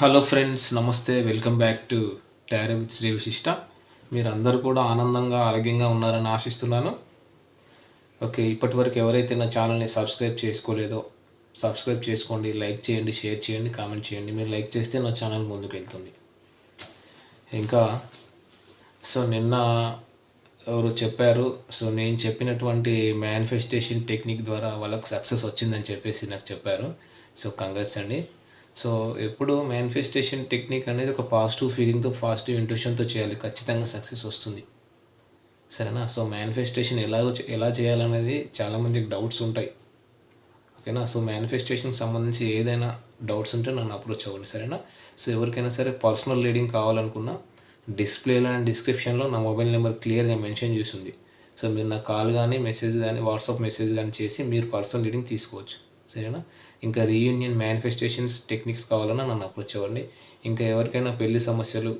Hello friends నమస్తే. Welcome back to tarot with Sri Vishishta మీరందరూ కూడా ఆనందంగా ఆరోగ్యంగా ఉన్నారని ఆశిస్తున్నాను. ఓకే ఇప్పటి వరకు ఎవరైతే నా ఛానల్ని సబ్స్క్రైబ్ చేసుకోలేదో సబ్స్క్రైబ్ చేసుకోండి లైక్ చేయండి షేర్ చేయండి కామెంట్ చేయండి. మీరు లైక్ చేస్తే నా ఛానల్ ముందుకు వెళ్తుంది ఇంకా సో నిన్న ఎవరు చెప్పారు సో నేను చెప్పినటువంటి మేనిఫెస్టేషన్ టెక్నిక్ ద్వారా వాళ్ళకి సక్సెస్ వచ్చిందని చెప్పేసి నాకు చెప్పారు. సో కంగ్రెస్ అండి. సో ఎప్పుడు మేనిఫెస్టేషన్ టెక్నిక్ అనేది ఒక పాజిటివ్ ఫీలింగ్తో పాజిటివ్ ఇంట్యూషన్తో చేయాలి. ఖచ్చితంగా సక్సెస్ వస్తుంది. సరేనా? సో మేనిఫెస్టేషన్ ఎలాగో ఎలా చేయాలనేది చాలామందికి డౌట్స్ ఉంటాయి. ఓకేనా? సో మేనిఫెస్టేషన్కి సంబంధించి ఏదైనా డౌట్స్ ఉంటే నన్ను అప్రోచ్ అవ్వండి. సరేనా? సో ఎవరికైనా సరే పర్సనల్ రీడింగ్ కావాలనుకున్నా డిస్ప్లేలో అండ్ డిస్క్రిప్షన్లో నా మొబైల్ నెంబర్ క్లియర్గా మెన్షన్ చేసింది సో మీరు నా కాల్ కానీ మెసేజ్ కానీ వాట్సాప్ మెసేజ్ కానీ చేసి మీరు పర్సనల్ రీడింగ్ తీసుకోవచ్చు. సరేనా? ఇంకా రీయూనియన్ మేనిఫెస్టేషన్స్ టెక్నిక్స్ కావాలన్నా నన్ను అప్రోచ్ అవ్వండి ఇంకా ఎవరికైనా పెళ్ళి సమస్యలు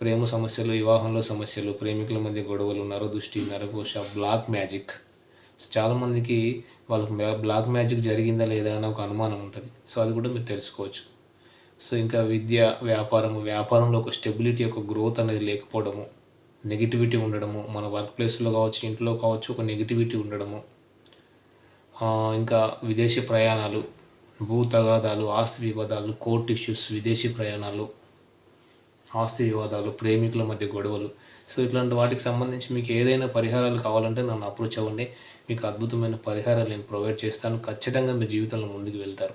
ప్రేమ సమస్యలు వివాహంలో సమస్యలు ప్రేమికుల మధ్య గొడవలు నరదృష్టి నరఘోష బ్లాక్ మ్యాజిక్ సో చాలామందికి వాళ్ళకి బ్లాక్ మ్యాజిక్ జరిగిందా లేదా అని ఒక అనుమానం ఉంటుంది. సో అది కూడా మీరు తెలుసుకోవచ్చు. సో ఇంకా విద్య వ్యాపారము వ్యాపారంలో ఒక స్టెబిలిటీ ఒక గ్రోత్ అనేది లేకపోవడము నెగిటివిటీ ఉండడము మన వర్క్ ప్లేస్లో కావచ్చు ఇంట్లో కావచ్చు ఒక నెగిటివిటీ ఉండడము ఇంకా విదేశీ ప్రయాణాలు భూ తగాదాలు ఆస్తి వివాదాలు కోర్టు ఇష్యూస్ విదేశీ ప్రయాణాలు ఆస్తి వివాదాలు ప్రేమికుల మధ్య గొడవలు. సో ఇట్లాంటి వాటికి సంబంధించి మీకు ఏదైనా పరిహారాలు కావాలంటే నన్ను అప్రోచ్ అవ్వండి. మీకు అద్భుతమైన పరిహారాలు నేను ప్రొవైడ్ చేస్తాను. ఖచ్చితంగా మీ జీవితంలో ముందుకు వెళ్తారు.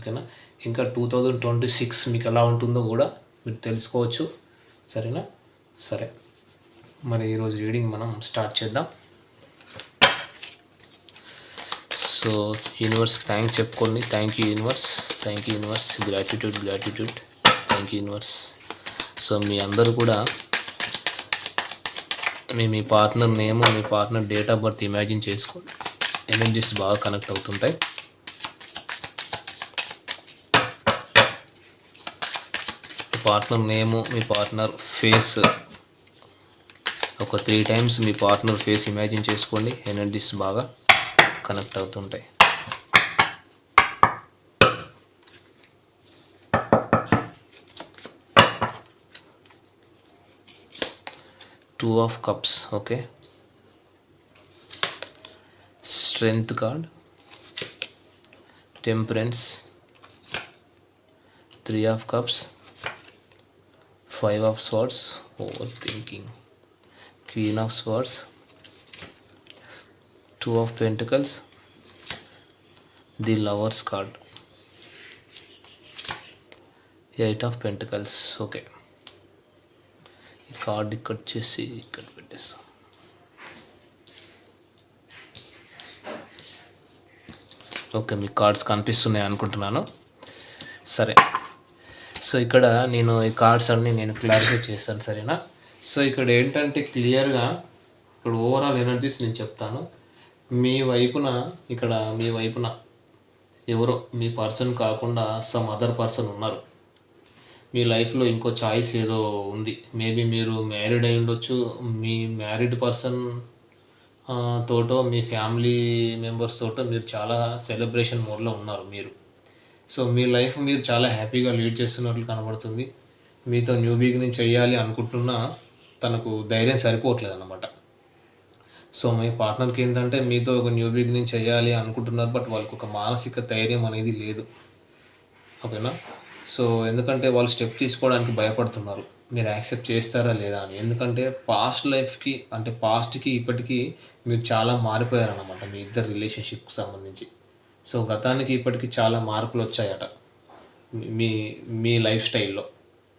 ఓకేనా? ఇంకా టూ థౌజండ్ ట్వంటీ సిక్స్ మీకు ఎలా ఉంటుందో కూడా మీరు తెలుసుకోవచ్చు. సరేనా? సరే. మరి ఈరోజు రీడింగ్ మనం స్టార్ట్ చేద్దాం. సో యూనివర్స్కి థ్యాంక్స్ చెప్పుకోండి. Thank you universe thank you universe gratitude gratitude thank you universe so మీ అందరూ కూడా మీ మీ partner name me partner date of birth imagine చేసుకోండి. ఎనర్జీస్ బాగా కనెక్ట్ అవుతుంటాయి. మీ పార్ట్నర్ నేమ్ మీ పార్ట్నర్ ఫేస్ ఒక త్రీ టైమ్స్ మీ పార్ట్నర్ ఫేస్ ఇమాజిన్ చేసుకోండి. ఎనర్జీస్ బాగా కనెక్ట్ అవుతుంటాయి. Two of cups okay strength card temperance three of cups five of swords thinking queen of swords two of pentacles. The lovers card. Eight of pentacles. Okay. ఈ card ఇక్కడ చేసి ఇక్కడ పెట్టేస్తాం. Okay మీ cards కనిపిస్తున్నాయి అనుకుంటున్నాను. సరే. So ఇక్కడ నేను ఈ కార్డ్స్ అన్ని నేను క్లారిఫై చేస్తాను సరేనా? సో ఇక్కడ ఏంటంటే క్లియర్గా ఇక్కడ ఓవరాల్ ఎనర్జీస్ నేను చెప్తాను. మీ వైపున ఇక్కడ మీ వైపున ఎవరో మీ పర్సన్ కాకుండా సమ్ అదర్ పర్సన్ ఉన్నారు. మీ లైఫ్లో ఇంకో చాయిస్ ఏదో ఉంది. మేబీ మీరు మ్యారీడ్ అయి ఉండొచ్చు. మీ మ్యారీడ్ పర్సన్ తోటో మీ ఫ్యామిలీ మెంబర్స్ తోటో మీరు చాలా సెలబ్రేషన్ మోడ్లో ఉన్నారు మీరు. సో మీ లైఫ్ మీరు చాలా హ్యాపీగా లీడ్ చేస్తున్నట్లు కనబడుతుంది. మీతో న్యూ బిగినింగ్ చేయాలి అనుకుంటున్నా తనకు ధైర్యం సరిపోవట్లేదు అనమాట సో మీ పార్ట్నర్కి ఏంటంటే మీతో ఒక న్యూ బిగినింగ్ చేయాలి అనుకుంటున్నారు బట్ వాళ్ళకి ఒక మానసిక ధైర్యం అనేది లేదు. ఓకేనా? సో ఎందుకంటే వాళ్ళు స్టెప్ తీసుకోవడానికి భయపడుతున్నారు. మీరు యాక్సెప్ట్ చేస్తారా లేదా అని. ఎందుకంటే పాస్ట్ లైఫ్కి అంటే పాస్ట్కి ఇప్పటికీ మీరు చాలా మారిపోయారన్నమాట మీ ఇద్దరు రిలేషన్షిప్కి సంబంధించి. సో గతానికి ఇప్పటికీ చాలా మార్పులు వచ్చాయట మీ మీ లైఫ్ స్టైల్లో.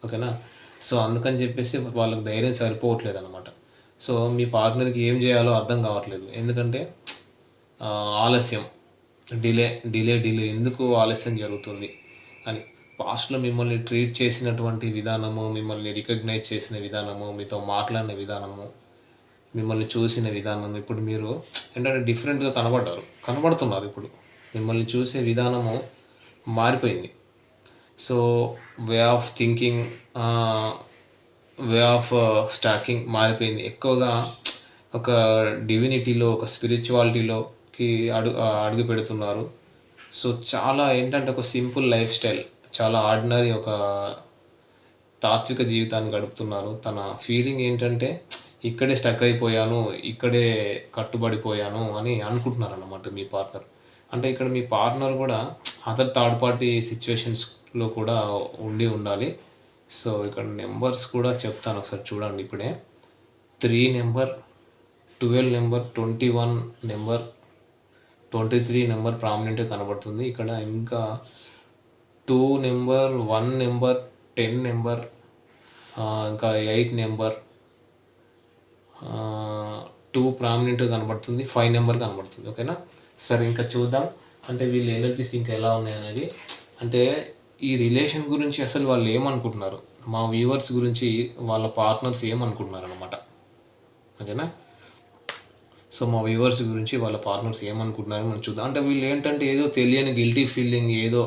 ఓకేనా? సో అందుకని చెప్పేసి వాళ్ళకి ధైర్యం సరిపోవట్లేదు అనమాట సో మీ పార్ట్నర్కి ఏం చేయాలో అర్థం కావట్లేదు. ఎందుకంటే ఆలస్యం. Delay delay delay. ఎందుకు ఆలస్యం జరుగుతుంది అని. పాస్ట్లో మిమ్మల్ని ట్రీట్ చేసినటువంటి విధానము మిమ్మల్ని రికగ్నైజ్ చేసిన విధానము మీతో మాట్లాడిన విధానము మిమ్మల్ని చూసిన విధానం ఇప్పుడు మీరు ఏంటంటే డిఫరెంట్గా కనబడ్డారు. కనబడుతున్నారు ఇప్పుడు. మిమ్మల్ని చూసే విధానము మారిపోయింది. So way of thinking way of stalking మారిపోయింది. ఎక్కువగా ఒక డివినిటీలో ఒక స్పిరిచువాలిటీలోకి అడుగు అడుగు పెడుతున్నారు. సో చాలా ఏంటంటే ఒక సింపుల్ లైఫ్ స్టైల్ చాలా ఆర్డినరీ ఒక తాత్విక జీవితాన్ని గడుపుతున్నారు. తన ఫీలింగ్ ఏంటంటే ఇక్కడే స్టక్ అయిపోయాను ఇక్కడే కట్టుబడిపోయాను అని అనుకుంటున్నారు అన్నమాట మీ పార్ట్నర్. అంటే ఇక్కడ మీ పార్ట్నర్ కూడా అదర్ థర్డ్ పార్టీ సిచ్యువేషన్స్లో కూడా ఉండి ఉండాలి. సో ఇక్కడ నెంబర్స్ కూడా చెప్తాను ఒకసారి చూడండి ఇప్పుడే. Three number twelve number twenty one number twenty three number ప్రామినెంట్గా కనబడుతుంది. ఇక్కడ ఇంకా two number one number ten number ఇంకా ఎయిట్ నెంబర్ టూ ప్రామినెంట్గా కనబడుతుంది ఫైవ్ నెంబర్ కనబడుతుంది. ఓకేనా? సరే ఇంకా చూద్దాం. అంటే వీళ్ళ ఎనర్జీస్ ఇంకా ఎలా ఉన్నాయి అనేది. అంటే ఈ రిలేషన్ గురించి అసలు వాళ్ళు ఏమనుకుంటున్నారు? మా వ్యూవర్స్ గురించి వాళ్ళ పార్ట్నర్స్ ఏమనుకుంటున్నారు అనమాట ఓకేనా? సో మా వ్యూవర్స్ గురించి వాళ్ళ పార్ట్నర్స్ ఏమనుకుంటున్నారు మనం చూద్దాం. అంటే వీళ్ళు ఏంటంటే ఏదో తెలియని గిల్టీ ఫీలింగ్ ఏదో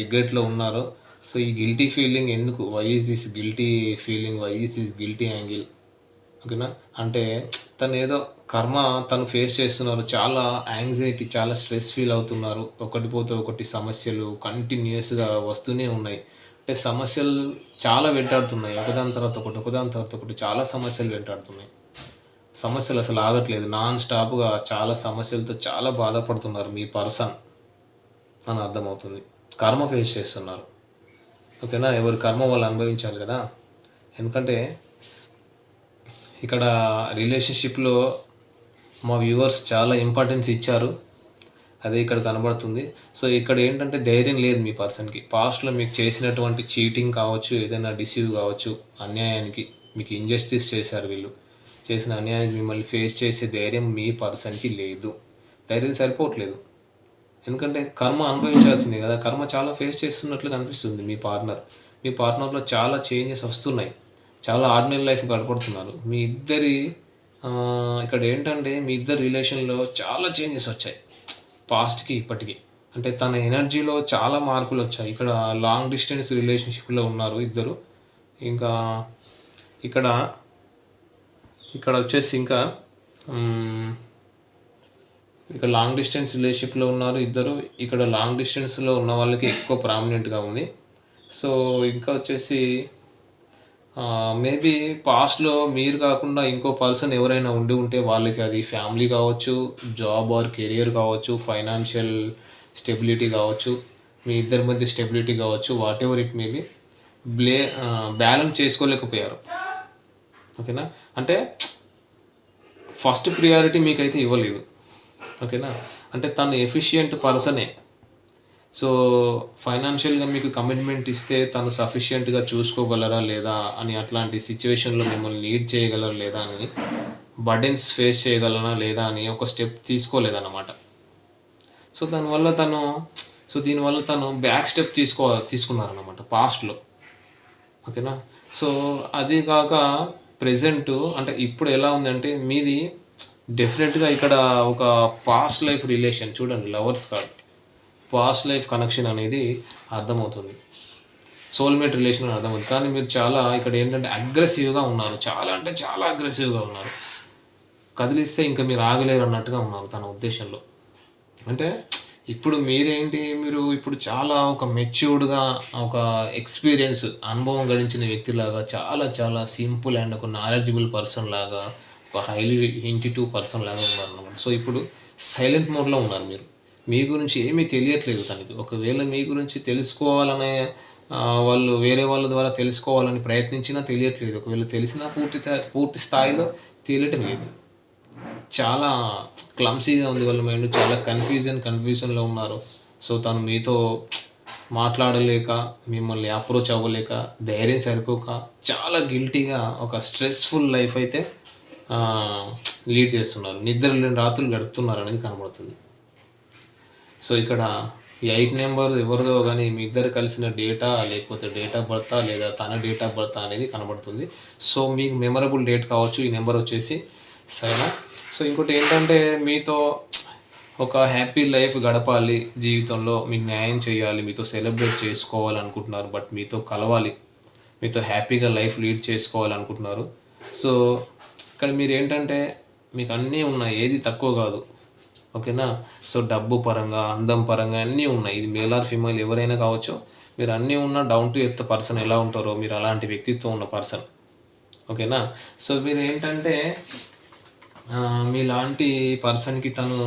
రిగ్రెట్లో ఉన్నారు. సో ఈ గిల్టీ ఫీలింగ్ ఎందుకు? Why is this guilty feeling why is this guilty angle ఓకేనా? అంటే తను ఏదో కర్మ తను ఫేస్ చేస్తున్నారు. చాలా యాంగ్జైటీ చాలా స్ట్రెస్ ఫీల్ అవుతున్నారు. ఒకటి పోతే ఒకటి సమస్యలు కంటిన్యూస్గా వస్తూనే ఉన్నాయి. అంటే సమస్యలు చాలా వెంటాడుతున్నాయి. ఒకదాని తర్వాత ఒకటి ఒకదాని తర్వాత ఒకటి చాలా సమస్యలు వెంటాడుతున్నాయి. సమస్యలు అసలు ఆగట్లేదు. నాన్ స్టాప్గా చాలా సమస్యలతో చాలా బాధపడుతున్నారు మీ పర్సన్ అని అర్థమవుతుంది. కర్మ ఫేస్ చేస్తున్నారు. ఓకేనా? ఎవరి కర్మ వాళ్ళు అనుభవించాలి కదా? ఎందుకంటే ఇక్కడ రిలేషన్షిప్లో మా వ్యూవర్స్ చాలా ఇంపార్టెన్స్ ఇచ్చారు. అదే ఇక్కడ కనబడుతుంది. సో ఇక్కడ ఏంటంటే ధైర్యం లేదు మీ పర్సన్కి. పాస్ట్లో మీకు చేసినటువంటి చీటింగ్ కావచ్చు ఏదైనా డిసీవ్ కావచ్చు అన్యాయానికి మీకు ఇంజస్టిస్ చేశారు వీళ్ళు. చేసిన అన్యాయానికి మిమ్మల్ని ఫేస్ చేసే ధైర్యం మీ పర్సన్కి లేదు. ధైర్యం సరిపోవట్లేదు. ఎందుకంటే కర్మ అనుభవించాల్సిందే కదా. కర్మ చాలా ఫేస్ చేస్తున్నట్లు కనిపిస్తుంది మీ పార్ట్నర్ మీ పార్ట్నర్లో చాలా చేంజెస్ వస్తున్నాయి. చాలా ఆర్డినరీ లైఫ్ గడపడుతున్నారు. మీ ఇద్దరి ఇక్కడ ఏంటంటే మీ ఇద్దరు రిలేషన్లో చాలా చేంజెస్ వచ్చాయి. పాస్ట్కి ఇప్పటికి. అంటే తన ఎనర్జీలో చాలా మార్పులు వచ్చాయి. ఇక్కడ లాంగ్ డిస్టెన్స్ రిలేషన్షిప్లో ఉన్నారు ఇద్దరు. ఇంకా ఇక్కడ ఇక్కడ వచ్చేసి ఇంకా ఇక్కడ లాంగ్ డిస్టెన్స్ రిలేషన్షిప్లో ఉన్నారు ఇద్దరు. ఇక్కడ లాంగ్ డిస్టెన్స్లో ఉన్న వాళ్ళకి ఎక్కువ ప్రామినెంట్గా ఉంది. సో ఇంకా వచ్చేసి మేబీ పాస్ట్లో మీరు కాకుండా ఇంకో పర్సన్ ఎవరైనా ఉండి ఉంటే వాళ్ళకి అది ఫ్యామిలీ కావచ్చు జాబ్ ఆర్ కెరియర్ కావచ్చు ఫైనాన్షియల్ స్టెబిలిటీ కావచ్చు మీ ఇద్దరి మధ్య స్టెబిలిటీ కావచ్చు వాట్ ఎవర్ ఇట్ మేబీ బ్లే బ్యాలెన్స్ చేసుకోలేకపోయారు. ఓకేనా? అంటే ఫస్ట్ ప్రియారిటీ మీకైతే ఇవ్వలేదు. ఓకేనా? అంటే తను ఎఫిషియంట్ పర్సనే సో ఫైనాన్షియల్గా మీకు కమిట్మెంట్ ఇస్తే తను సఫిషియెంట్గా చూసుకోగలరా లేదా అని అట్లాంటి సిచ్యువేషన్లో మిమ్మల్ని లీడ్ చేయగలరా లేదా అని బర్డెన్స్ ఫేస్ చేయగలరా లేదా అని ఒక స్టెప్ తీసుకోలేదన్నమాట. సో దానివల్ల తను సో దీనివల్ల తను బ్యాక్ స్టెప్ తీసుకో తీసుకున్నారనమాట పాస్ట్లో ఓకేనా? సో అది కాక ప్రజెంట్ అంటే ఇప్పుడు ఎలా ఉందంటే మీది డెఫినెట్గా ఇక్కడ ఒక పాస్ట్ లైఫ్ రిలేషన్ చూడండి lovers card past life connection అనేది అర్థమవుతుంది. సోల్మేట్ రిలేషన్ అని అర్థమవుతుంది. కానీ మీరు చాలా ఇక్కడ ఏంటంటే అగ్రెసివ్గా ఉన్నారు. చాలా అంటే చాలా అగ్రెసివ్గా ఉన్నారు. కదిలిస్తే ఇంకా మీరు ఆగలేరు అన్నట్టుగా ఉన్నారు తన ఉద్దేశంలో. అంటే ఇప్పుడు మీరేంటి? మీరు ఇప్పుడు చాలా ఒక మెచ్యూర్డ్గా ఒక ఎక్స్పీరియన్స్ అనుభవం గడించిన వ్యక్తిలాగా చాలా చాలా సింపుల్ అండ్ ఒక నాలెడ్జబుల్ పర్సన్ లాగా ఒక హైలీ ఇంటిటివ్ పర్సన్ లాగా ఉన్నారు అన్నమాట సో ఇప్పుడు సైలెంట్ మోడ్లో ఉన్నారు మీరు. మీ గురించి ఏమీ తెలియట్లేదు తనకి. ఒకవేళ మీ గురించి తెలుసుకోవాలనే వాళ్ళు వేరే వాళ్ళ ద్వారా తెలుసుకోవాలని ప్రయత్నించినా తెలియట్లేదు. ఒకవేళ తెలిసినా పూర్తి పూర్తి స్థాయిలో తెలియటం లేదు. చాలా క్లమ్సీగా ఉంది వాళ్ళ మైండ్. చాలా కన్ఫ్యూజన్ కన్ఫ్యూజన్లో ఉన్నారు. సో తను మీతో మాట్లాడలేక మిమ్మల్ని అప్రోచ్ అవ్వలేక ధైర్యం సరిపోక చాలా గిల్టీగా ఒక స్ట్రెస్ఫుల్ లైఫ్ అయితే లీడ్ చేస్తున్నారు. నిద్ర లేని రాత్రులు గడుపుతున్నారు అనేది కనబడుతుంది. సో ఇక్కడ ఈ ఎయిట్ నెంబర్ ఎవరిదో కానీ మీ ఇద్దరు కలిసిన డేటా లేకపోతే డేట్ ఆఫ్ బర్త్ లేదా తన డేట్ ఆఫ్ బర్త్ అనేది కనబడుతుంది. సో మీకు మెమరబుల్ డేట్ కావచ్చు ఈ నెంబర్ వచ్చేసి సరేనా సో ఇంకోటి ఏంటంటే మీతో ఒక హ్యాపీ లైఫ్ గడపాలి జీవితంలో మీకు న్యాయం చేయాలి మీతో సెలబ్రేట్ చేసుకోవాలి అనుకుంటున్నారు బట్ మీతో కలవాలి మీతో హ్యాపీగా లైఫ్ లీడ్ చేసుకోవాలనుకుంటున్నారు. సో ఇక్కడ మీరు ఏంటంటే మీకు అన్నీ ఉన్నాయి ఏది తక్కువ కాదు. ఓకేనా? సో డబ్బు పరంగా అందం పరంగా అన్నీ ఉన్నాయి. ఇది మేల్ ఆర్ ఫీమేల్ ఎవరైనా కావచ్చు మీరు అన్నీ ఉన్న డౌన్ టు ఎర్త్ పర్సన్ ఎలా ఉంటారో మీరు అలాంటి వ్యక్తిత్వం ఉన్న పర్సన్ ఓకేనా? సో మీరు ఏంటంటే మీలాంటి పర్సన్కి తను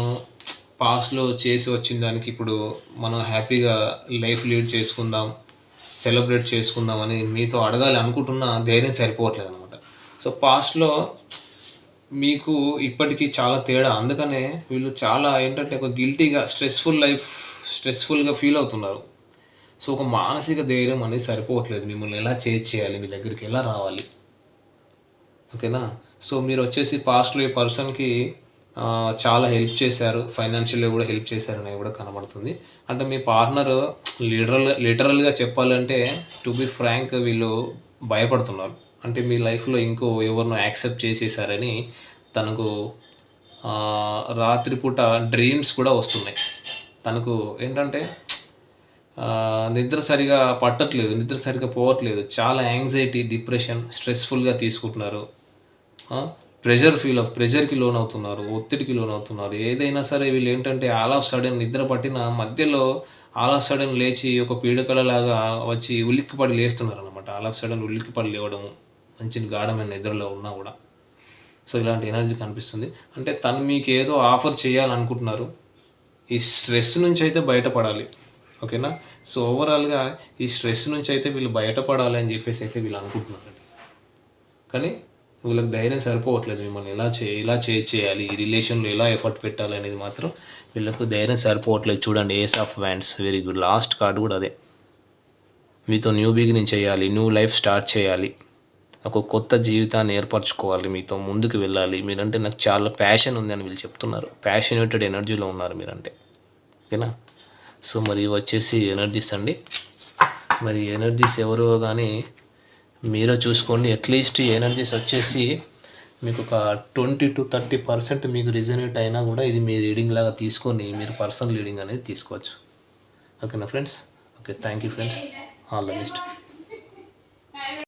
పాస్ట్లో చేసి వచ్చిన దానికి ఇప్పుడు మనం హ్యాపీగా లైఫ్ లీడ్ చేసుకుందాం సెలబ్రేట్ చేసుకుందాం అని మీతో అడగాలి అనుకుంటున్న ధైర్యం సరిపోవట్లేదు అనమాట సో పాస్ట్లో మీకు ఇప్పటికీ చాలా తేడా. అందుకనే వీళ్ళు చాలా ఏంటంటే ఒక గిల్టీగా స్ట్రెస్ఫుల్ లైఫ్ స్ట్రెస్ఫుల్గా ఫీల్ అవుతున్నారు. సో ఒక మానసిక ధైర్యం అనేది సరిపోవట్లేదు. మిమ్మల్ని ఎలా చేజ్ చేయాలి? మీ దగ్గరికి ఎలా రావాలి? ఓకేనా? సో మీరు వచ్చేసి పాస్ట్లో ఈ పర్సన్కి చాలా హెల్ప్ చేశారు. ఫైనాన్షియల్గా కూడా హెల్ప్ చేశారు అనేది కూడా కనబడుతుంది. అంటే మీ పార్ట్నర్ లిటరల్ లిటరల్గా చెప్పాలంటే టు బి ఫ్రాంక్ వీళ్ళు భయపడుతున్నారు. అంటే మీ లైఫ్లో ఇంకో ఎవరినో యాక్సెప్ట్ చేసేసారని తనకు రాత్రిపూట డ్రీమ్స్ కూడా వస్తున్నాయి. తనకు ఏంటంటే నిద్ర సరిగా పట్టట్లేదు నిద్ర సరిగా పోవట్లేదు. చాలా యాంగ్జైటీ డిప్రెషన్ స్ట్రెస్ఫుల్గా తీసుకుంటున్నారు. ప్రెషర్ ఫీల్ ఆఫ్ ప్రెషర్కి లోన్ అవుతున్నారు ఒత్తిడికి లోన్ అవుతున్నారు ఏదైనా సరే వీళ్ళు ఏంటంటే ఆల్ ఆఫ్ సడన్ నిద్ర పట్టిన మధ్యలో ఆల్ ఆఫ్ సడన్ లేచి ఒక పీడకలలాగా వచ్చి ఉలిక్కిపడి లేస్తున్నారు అనమాట ఆల్ ఆఫ్ సడన్ ఉలిక్కిపడి లేవడం మంచి గాఢమైన నిద్రలో ఉన్నా కూడా. సో ఇలాంటి ఎనర్జీ కనిపిస్తుంది. అంటే తను మీకు ఏదో ఆఫర్ చేయాలనుకుంటున్నారు. ఈ స్ట్రెస్ నుంచి అయితే బయటపడాలి. ఓకేనా? సో ఓవరాల్గా ఈ స్ట్రెస్ నుంచి అయితే వీళ్ళు బయటపడాలి అని చెప్పేసి అయితే వీళ్ళు అనుకుంటున్నారు కానీ వీళ్ళకి ధైర్యం సరిపోవట్లేదు మిమ్మల్ని. ఎలా చే ఎలా చే చేయాలి? ఈ రిలేషన్లో ఎలా ఎఫర్ట్ పెట్టాలి అనేది మాత్రం వీళ్ళకు ధైర్యం సరిపోవట్లేదు. చూడండి ace of wands very good last card కూడా అదే. మీతో న్యూ బిగినింగ్ చేయాలి. న్యూ లైఫ్ స్టార్ట్ చేయాలి. ఒక కొత్త జీవితాన్ని ఏర్పరచుకోవాలి మీతో ముందుకు వెళ్ళాలి. మీరంటే నాకు చాలా ప్యాషన్ ఉంది అని వీళ్ళు చెప్తున్నారు. ప్యాషనేటెడ్ ఎనర్జీలో ఉన్నారు మీరంటే. ఓకేనా? సో మరి వచ్చేసి ఎనర్జీస్ అండి. మరి ఎనర్జీస్ ఎవరో కానీ మీరే చూసుకోండి. అట్లీస్ట్ ఎనర్జీస్ వచ్చేసి మీకు ఒక ట్వంటీ టు థర్టీ పర్సెంట్ మీకు రిజనేట్ అయినా కూడా ఇది మీ రీడింగ్ లాగా తీసుకొని మీరు పర్సనల్ రీడింగ్ అనేది తీసుకోవచ్చు. ఓకేనా friends okay thank you friends all the best